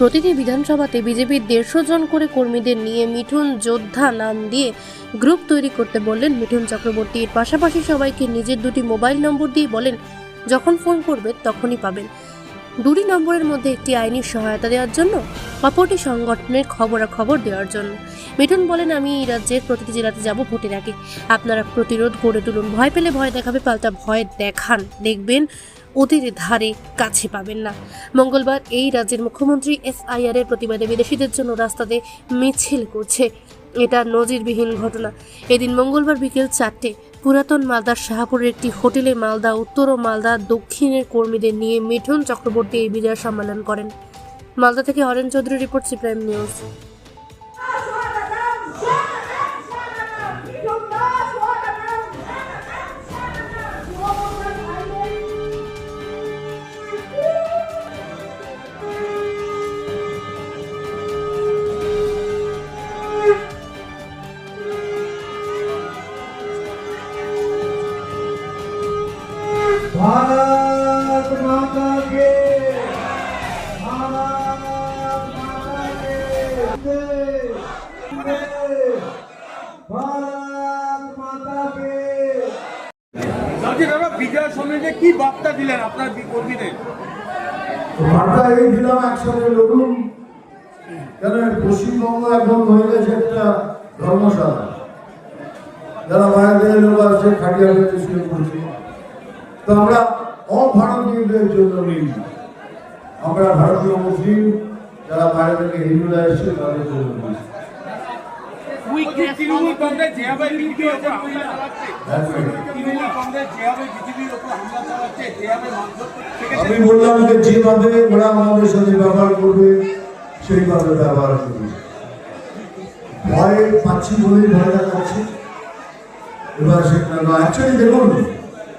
প্রতিটি বিধানসভাতে বিজেপির দেড়শো জন করে কর্মীদের নিয়ে মিঠুন যোদ্ধা নাম দিয়ে গ্রুপ তৈরি করতে বললেন মিঠুন চক্রবর্তী। এর পাশাপাশি সবাইকে নিজের দুটি মোবাইল নম্বর দিয়ে বলেন, যখন ফোন করবে তখনই পাবেন। দুটি নম্বরের মধ্যে একটি আইনি সহায়তা দেওয়ার জন্য অপরটি সংগঠনের খবরাখবর দেওয়ার জন্য। মিঠুন বলেন, আমি এই রাজ্যের প্রতিটি জেলাতে যাব ভোটের আগে। আপনারা প্রতিরোধ গড়ে তুলুন। ভয় পেলে ভয় দেখাবে, পাল্টা ভয় দেখান। দেখবেন ওদের ধারে কাছে পাবেন না। মঙ্গলবার এই রাজ্যের মুখ্যমন্ত্রী এসআইআর এর প্রতিবাদে বিদেশিদের জন্য রাস্তাতে মিছিল করছে। এটা নজিরবিহীন ঘটনা। এদিন মঙ্গলবার বিকেল চারটে পুরাতন মালদার শাহপুরের একটি হোটেলে মালদা, উত্তর ও মালদা, দক্ষিণের কর্মীদের নিয়ে মিঠুন চক্রবর্তী এই বিজয় সম্মেলন করেন। মালদা থেকে Haren Chowdhury report, C Prime news. দাদা বিজয় সমিতিতে কি বার্তা দিলেন আপনার কর্মীদের বার্তা এই দিলাম একসাথে লড়ুন। কেন পশ্চিমবঙ্গ এখন হয়ে গেছে একটা ধর্মশালা। যারা বাইরে লোক আসছে খাটিয়া পেতে শুয়ে পড়ছে তো আমরা অভারতীয়দের জন্য নেই আমরা ভারতীয় মুসলিম যারা বাইরে থেকে হিন্দুরা এসছে তাদের জন্য তৃণমূল কংগ্রেস যেভাবে বিজেপির ওপর হামলা চালাচ্ছে তৃণমূল কংগ্রেস যেভাবে বিজেপির ওপর হামলা চালাচ্ছে যেভাবে আমি বললাম যে যেভাবে ওরা আমাদের সাথে ব্যবহার করবে সেইভাবে ব্যবহার করবে। ভয় পাচ্ছি বলেই ভয় দেখাচ্ছি এবার সেটা না অ্যাকচুয়ালি দেখুন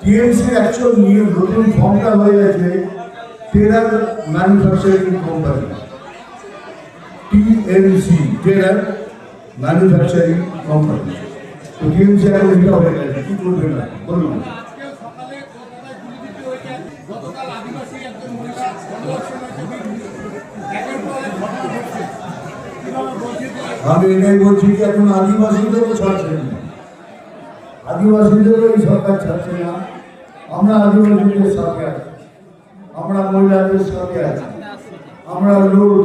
টিএমসি অ্যাকচুয়াল নিয়ে নতুন ফর্মটা হয়ে গেছে terror manufacturing company TMC terror manufacturing company তো টিএমসি এখন এটা হয়ে গেছে কি করবে না? বলুন আমি এটাই বলছি যে এখন আদিবাসীদেরও ছাড়ছে না। আদিবাসীদেরও এই সরকার ছাড়ছে না। আমরা আদিবাসীদের সাথে আছি। আমরা মহিলাদের সাথে আছি। আমরা লড়ব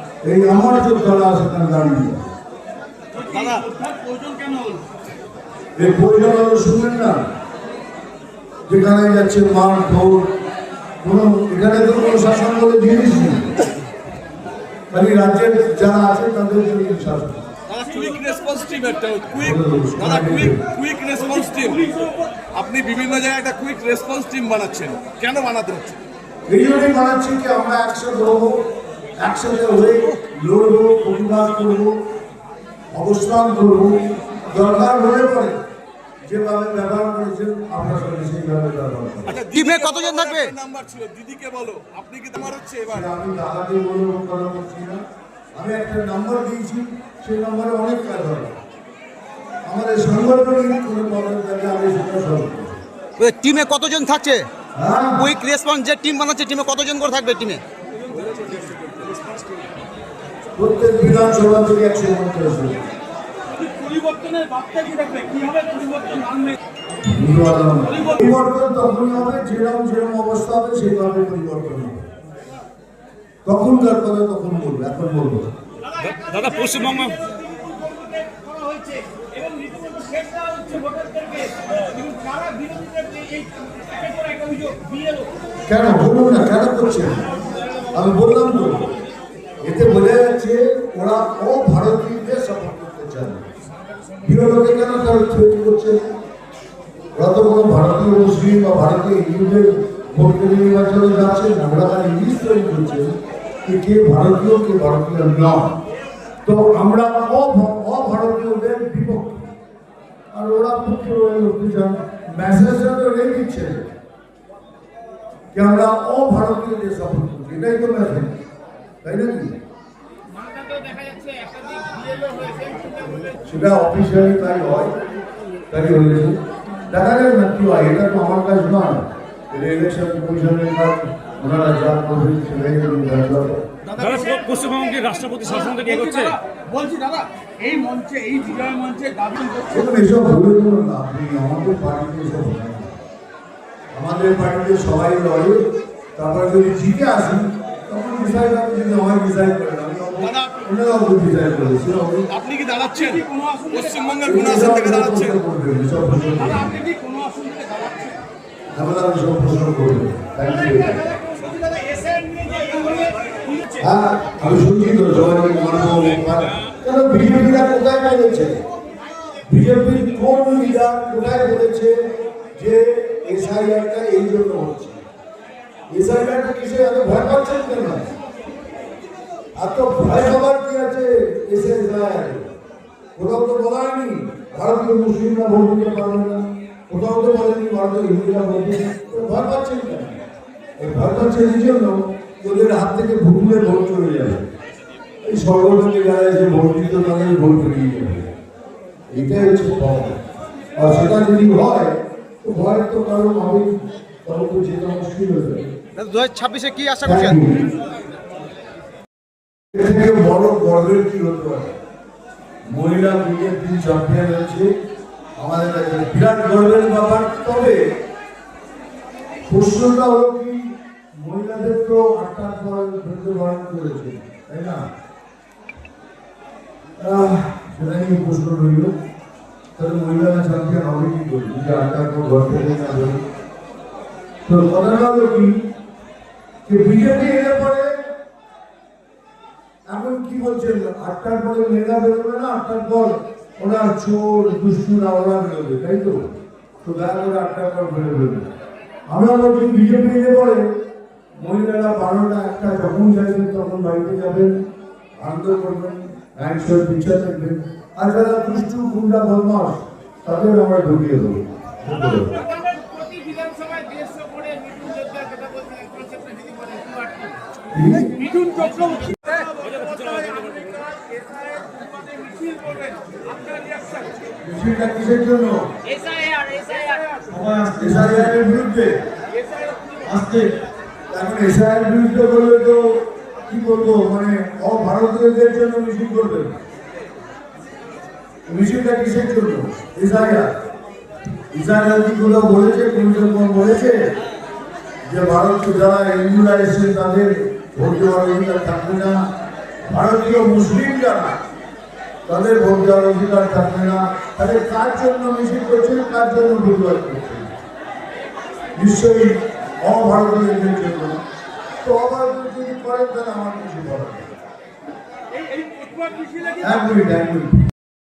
এই আমার যোদ্ধারা সেখানে আছে। প্রয়োজন কেন এই প্রয়োজন হলো শুনলেন না? যেখানে যাচ্ছে মার ঢোল কোনো এখানে তো কোনো শাসন বলে জিনিস নেই খালি রাজ্যের যারা আছে তাদের জন্য শাসন। দাদা কুইক রেসপন্স একটা কুইক দাদা কুইক কুইক রেসপন্স আপনি বিভিন্ন জায়গায় একটা কুইক রেসপন্স টিম বানাচ্ছেন। কেন বানাতে হচ্ছে? এই জন্যই বানাচ্ছি কি আমরা একসাথে একসাথে হয়ে লড়বো প্রতিবাদ করব অবস্থান করব দরকার হলে পরে যেভাবে ব্যবহার করেছেন আপনার সঙ্গে সেইভাবে ব্যবহার আচ্ছা টিমে কতজন থাকবে? নাম্বার ছিল দিদিকে বলো আপনি কি তোমার হচ্ছে এবার? আমি দাদাকে বলব কথা বলছি না। আমি একটা নাম্বার দিয়েছি সেই নাম্বারে অনেক কাজ হবে। আমাদের সাংগঠনিক কোনো প্রবলেম থাকলে আমি সেটা সলভ টিমে কতজন থাকছে? হ্যাঁ। কুইক রেসপন্স যে টিম বানাচ্ছে টিমে কতজন করে থাকবে টিমে প্রত্যেক বিধানসভা থেকে একশো পঞ্চাশ পরিবর্তন তখনই হবে যেরকম যেরকম অবস্থা হবে সেইভাবে হবে। তখনকার কথা তখন বলব এখন বলব। দাদা পশ্চিমবঙ্গ। কেন? বলুন না কেন করছেন? আমি বললাম তো। এতে বোঝা যাচ্ছে, ওরা অভারতীয়দের সাপোর্ট করতে চান বিরোধীকে কেন তারা তৈরি করছে ওরা তো কোনো ভারতীয় মুসলিম বা ভারতীয় হিন্দুদের ভোট কেন্দ্র নির্বাচনে যাচ্ছে না, ওরা তারা ইংলিশ তৈরি করছে। যে কে ভারতীয় কে ভারতীয় নয়। তো আমরা অভ- অভারতীয়দের বিপক্ষে। আর ওরা পক্ষে উঠতে চান মেসেজটা তো রেখে যে আমরা অভারতীয়দের সাপোর্ট করছি, এটাই তো মেসেজ তাই নাকি? সেটা অফিসিয়ালি তাই হয় তাই হয়েছে। দেখা যায় না কি হয় এটা তো আমার কাজ নয় এটা ইলেকশন কমিশনের কাজ ওনারা যা করবেন সেটাই পশ্চিমবঙ্গে রাষ্ট্রপতি শাসন থেকে এগোচ্ছে? বলছি দাদা এই মঞ্চে এই বিজয় মঞ্চে দাবি করছে। এসব ভুলে কোনো লাভ নেই আমাদের পার্টিতে এসব আমাদের পার্টিতে সবাই লড়ে তারপরে যদি জিতে আসি তখন ডিসাইড হবে যদি আমায় ডিসাইড করে আমি। ওনারাও তো ডিসাইড করেছে আপনি কি দাঁড়াচ্ছেন? পশ্চিমবঙ্গের কোন আসন থেকে দাঁড়াচ্ছেন? সব প্রশ্ন আপনি কি কোনো আসন থেকে দাঁড়াচ্ছেন? আমরা সব প্রশ্ন করব। থ্যাংক ইউ দাদা এসআইআর নিয়ে যে এইভাবে হ্যাঁ আমি শুনছি তো সবাই কেন বিজেপিরা কোথায় বলেছে? বিজেপির কোন লিডার কোথায় বলেছে যে এসআইআরটা এই জন্য হচ্ছে? এসআইআরটা কিসে এত ভয় পাচ্ছেন কেন? এত ভয় পাবার কি আছে? এসআইআর কোথাও তো বলা হয়নি ভারতীয় মুসলিমরা ভোট দিতে না। কোথাও তো বলেনি ভারতীয় ভয় পাচ্ছেন কেন? ভয় পাচ্ছেন এই জন্য ওদের হাত থেকে ভুলে ভোট চলে যাবে। এই সর্বদলীয় যারা এসে ভোট দিত তাদের ভোট বেরিয়ে যাবে। এটাই হচ্ছে প্রবলেম আর সেটা যদি হয়, তো ভয় তো কারণ হবে তখন তো যেটা মুশকিল হয়ে যাবে। ছাব্বিশে কি আশা করছেন? মহিলা বিজেপি চ্যাম্পিয়ন হচ্ছে আমাদের কাছে বিরাট গর্বের ব্যাপার। তবে প্রশ্নটা হলো কি মহিলাদের তো আটটার পর করেছে, তাই না? সেটা নিয়ে প্রশ্ন রইল। তাহলে মহিলারা চ্যাম্পিয়ন হবে কি করে? যদি আটটার পর না তো কথাটা হলো কি এখন কি বলছেন? আমরা বলছি, বিজেপি পরে মহিলারা বারোটা, একটা যখন যাবেন তখন বাড়িতে যাবেন, আনন্দ করবেন পিছা থাকবেন আর যারা দুষ্টু, গুন্ডা বদমাস আমরা ঢুকিয়ে দেবো ধন্যবাদ। প্রতি বিধানসভায় দেড়শো করে মিঠুন যোদ্ধার কথা বলতে কনসেপ্টটা যদি বলেন একটু আটকে। কি? মিঠুন চক্রবর্তী। কিসের জন্য? এসআইআর এসআইআর এসআইআর এর বিরুদ্ধে। আজকে এখন এসআইআর বিরুদ্ধে বললে তো কি করব মানে বলেছে যে ভারত যারা হিন্দুরা এসে তাদের ভোট দেওয়ার অধিকার থাকবে না ভারতীয় মুসলিম যারা তাদের ভোট দেওয়ার অধিকার থাকবে না। তাদের কার জন্য মিছিল করছেন কার জন্য প্রতিবাদ করছেন নিশ্চয়ই অভারতীয়দের জন্য। তো অভারতীয় যদি করেন তাহলে আমার কিছু কি এক মিনিট এক মিনিট।